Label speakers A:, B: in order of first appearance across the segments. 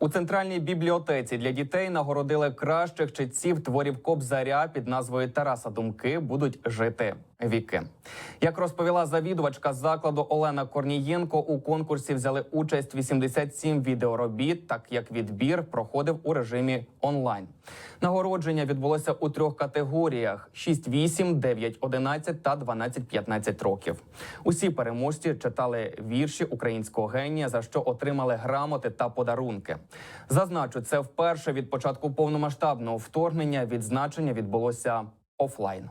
A: У центральній бібліотеці для дітей нагородили кращих читців творів Кобзаря під назвою Тараса Думки будуть жити віки. Як розповіла завідувачка закладу Олена Корнієнко, у конкурсі взяли участь 87 відеоробіт, так як відбір проходив у режимі онлайн. Нагородження відбулося у трьох категоріях: 6, 8, 9, 11 та 12, 15 років. Усі переможці читали вірші українського генія, за що отримали грамоти та подарунки. Зазначу, це вперше від початку повномасштабного вторгнення відзначення відбулося офлайн.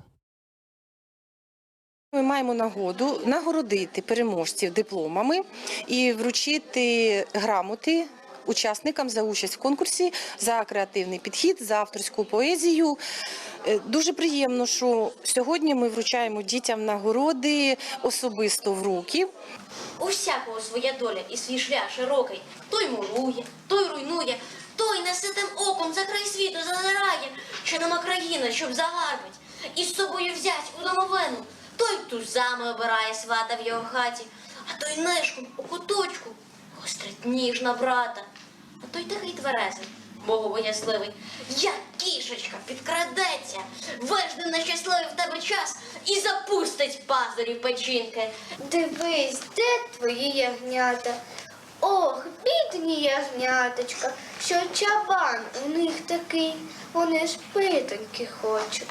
B: Ми маємо нагоду нагородити переможців дипломами і вручити грамоти учасникам за участь в конкурсі за креативний підхід, за авторську поезію. Е, Дуже приємно, що сьогодні ми вручаємо дітям нагороди особисто в руки.
C: У всякого своя доля і свій шлях широкий. Той мурує, той руйнує, той неситим оком за край світу зазирає, що нема країни, щоб загарбить, і з собою взять у домовину. Той тузами обирає свата в його хаті, а той нишком у куточку гострить ніж на брата. А той такий тверезий, богобоязливий, як кішечка підкрадеться, вежде нещасливий в тебе час і запустить пазурів печінки.
D: Дивись, де твої ягнята? Ох, бідні ягняточка, що чабан у них такий, вони ж питоньки хочуть.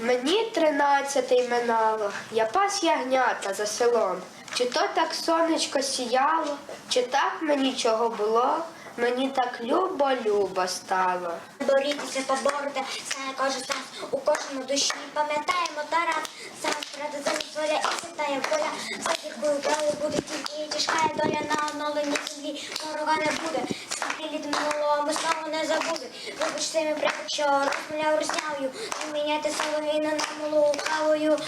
E: Мені тринадцятий минало, я пас ягнята за селом. Чи то так сонечко сіяло, чи так мені чого було, мені так любо-любо стало.
F: Борітися, побороти, знає кожен нас, у кожному душі. Пам'ятаємо таран, сам справді за воля і святає воля, за якою далі буде тільки тяжка доля на оновленні землі, ворога не буде, скільки літ минулого ми знову не забудуть, вибачте мій брат, що розмовляв рознявою, не міняйте соловіна на милу кавою,